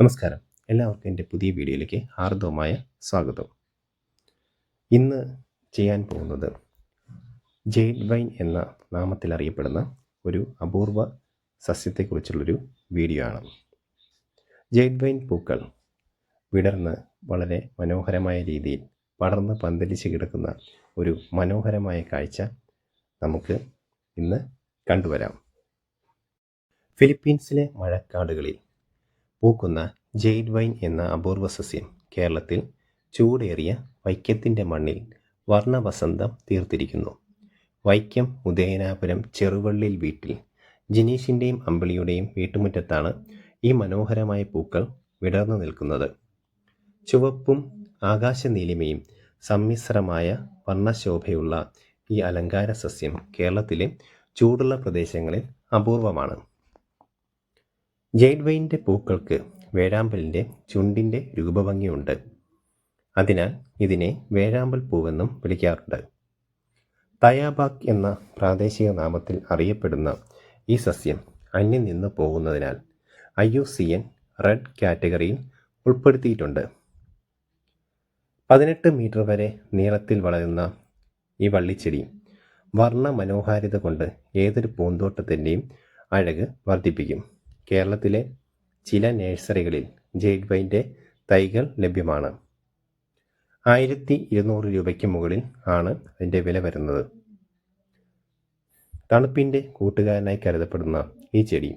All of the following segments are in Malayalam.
നമസ്കാരം. എല്ലാവർക്കും എന്റെ പുതിയ വീഡിയോയിലേക്ക് ഹാർദവമായ സ്വാഗതം. ഇന്ന് ചെയ്യാൻ പോകുന്നത് ജെയ്ഡ് വൈൻ എന്ന നാമത്തിൽ അറിയപ്പെടുന്ന ഒരു അപൂർവ സസ്യത്തെക്കുറിച്ചുള്ളൊരു വീഡിയോ ആണ്. ജെയ്ഡ് വൈൻ പൂക്കൾ വിടർന്ന് വളരെ മനോഹരമായ രീതിയിൽ പടർന്ന് പന്തലിച്ച് കിടക്കുന്ന ഒരു മനോഹരമായ കാഴ്ച നമുക്ക് ഇന്ന് കണ്ടുവരാം. ഫിലിപ്പീൻസിലെ മഴക്കാടുകളിൽ പൂക്കുന്ന ജെയ്ഡ് വൈൻ എന്ന അപൂർവ സസ്യം കേരളത്തിൽ ചൂടേറിയ വൈക്കത്തിന്റെ മണ്ണിൽ വർണവസന്തം തീർത്തിരിക്കുന്നു. വൈക്കം ഉദയനാപുരം ചെറുവള്ളിൽ വീട്ടിൽ ജിനീഷിന്റെയും അമ്പിളിയുടെയും വീട്ടുമുറ്റത്താണ് ഈ മനോഹരമായ പൂക്കൾ വിടർന്നു നിൽക്കുന്നത്. ചുവപ്പും ആകാശനീലിമയും സമ്മിശ്രമായ വർണശോഭയുള്ള ഈ അലങ്കാര സസ്യം കേരളത്തിലെ ചൂടുള്ള പ്രദേശങ്ങളിൽ അപൂർവമാണ്. ജെയ്ഡ് വൈന്റെ പൂക്കൾക്ക് വേഴാമ്പലിന്റെ ചുണ്ടിന്റെ രൂപഭംഗിയുണ്ട്. അതിനാൽ ഇതിനെ വേഴാമ്പൽ പൂവെന്നും വിളിക്കാറുണ്ട്. തയാബാക് എന്ന പ്രാദേശിക നാമത്തിൽ അറിയപ്പെടുന്ന ഈ സസ്യം അന്യം നിന്ന് പോകുന്നതിനാൽ I U C N red കാറ്റഗറിയിൽ ഉൾപ്പെടുത്തിയിട്ടുണ്ട്. പതിനെട്ട് മീറ്റർ വരെ നീളത്തിൽ വളരുന്ന ഈ വള്ളിച്ചെടി വർണ മനോഹാരിത കൊണ്ട് ഏതൊരു പൂന്തോട്ടത്തിന്റെയും അഴക് വർദ്ധിപ്പിക്കും. കേരളത്തിലെ ചില നഴ്സറികളിൽ ജെയ്ഡ് വൈന്റെ തൈകൾ ലഭ്യമാണ്. ആയിരത്തി ഇരുന്നൂറ് രൂപയ്ക്ക് മുകളിൽ ആണ് അതിന്റെ വില വരുന്നത്. തണുപ്പിന്റെ കൂട്ടുകാരനായി കരുതപ്പെടുന്ന ഈ ചെടി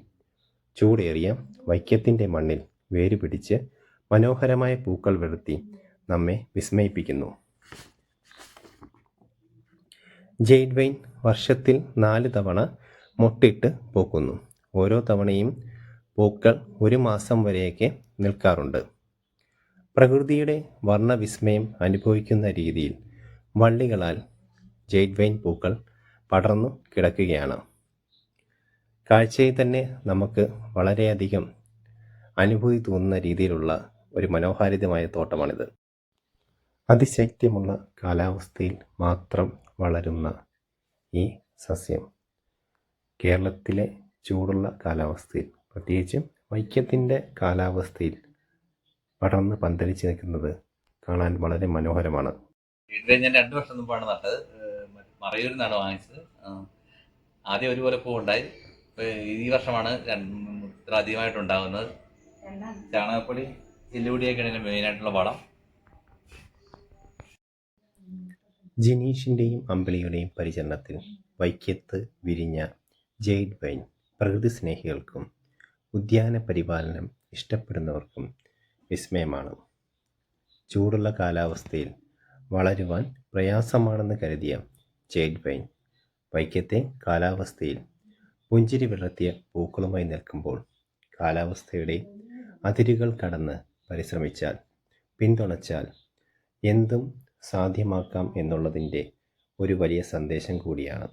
ചൂടേറിയ വൈക്കത്തിന്റെ മണ്ണിൽ വേര് പിടിച്ച് മനോഹരമായ പൂക്കൾ വിടർത്തി നമ്മെ വിസ്മയിപ്പിക്കുന്നു. ജെയ്ഡ് വൈൻ വർഷത്തിൽ നാല് തവണ മുട്ടിട്ട് പൂക്കുന്നു. ഓരോ തവണയും പൂക്കൾ ഒരു മാസം വരെയൊക്കെ നിൽക്കാറുണ്ട്. പ്രകൃതിയുടെ വർണവിസ്മയം അനുഭവിക്കുന്ന രീതിയിൽ വള്ളികളാൽ ജെയ്ഡ് വൈൻ പൂക്കൾ പടർന്നു കിടക്കുകയാണ്. കാഴ്ചയിൽ തന്നെ നമുക്ക് വളരെയധികം അനുഭൂതി തോന്നുന്ന രീതിയിലുള്ള ഒരു മനോഹാരിതമായ തോട്ടമാണിത്. അതിശൈത്യമുള്ള കാലാവസ്ഥയിൽ മാത്രം വളരുന്ന ഈ സസ്യം കേരളത്തിലെ ചൂടുള്ള കാലാവസ്ഥയിൽ പ്രത്യേകിച്ചും വൈക്കത്തിന്റെ കാലാവസ്ഥയിൽ പടർന്ന് പന്തലിച്ച് നിൽക്കുന്നത് കാണാൻ വളരെ മനോഹരമാണ്. ഞാൻ രണ്ട് വർഷം മുമ്പാണ് നട്ടത്. മറയൂരിൽ നിന്നാണ് വാങ്ങിച്ചത്. ആദ്യം ഒരുപോലെ പൂവുണ്ടായി. ഉണ്ടായി ഈ വർഷമാണ് ഇത്ര അധികമായിട്ട് ഉണ്ടാകുന്നത് ചാണകപ്പൊടി എല്ലുപൊടിയൊക്കെയാണ് ഇതിന് മെയിനായിട്ടുള്ള വളം. ജിനീഷിന്റെയും അമ്പിളിയുടെയും പരിചരണത്തിൽ വൈക്കത്ത് വിരിഞ്ഞ ജെയ്ഡ് വൈൻ പ്രകൃതി സ്നേഹികൾക്കും ഉദ്യാന പരിപാലനം ഇഷ്ടപ്പെടുന്നവർക്കും വിസ്മയമാണ്. ചൂടുള്ള കാലാവസ്ഥയിൽ വളരുവാൻ പ്രയാസമാണെന്ന് കരുതിയ ജെയ്ഡ് പൈൻ വൈക്കത്തെ കാലാവസ്ഥയിൽ പുഞ്ചിരി വിളർത്തിയ പൂക്കളുമായി നിൽക്കുമ്പോൾ കാലാവസ്ഥയുടെ അതിരുകൾ കടന്ന് പരിശ്രമിച്ചാൽ പിന്തുണച്ചാൽ എന്തും സാധ്യമാക്കാം എന്നുള്ളതിന്റെ ഒരു വലിയ സന്ദേശം കൂടിയാണ്.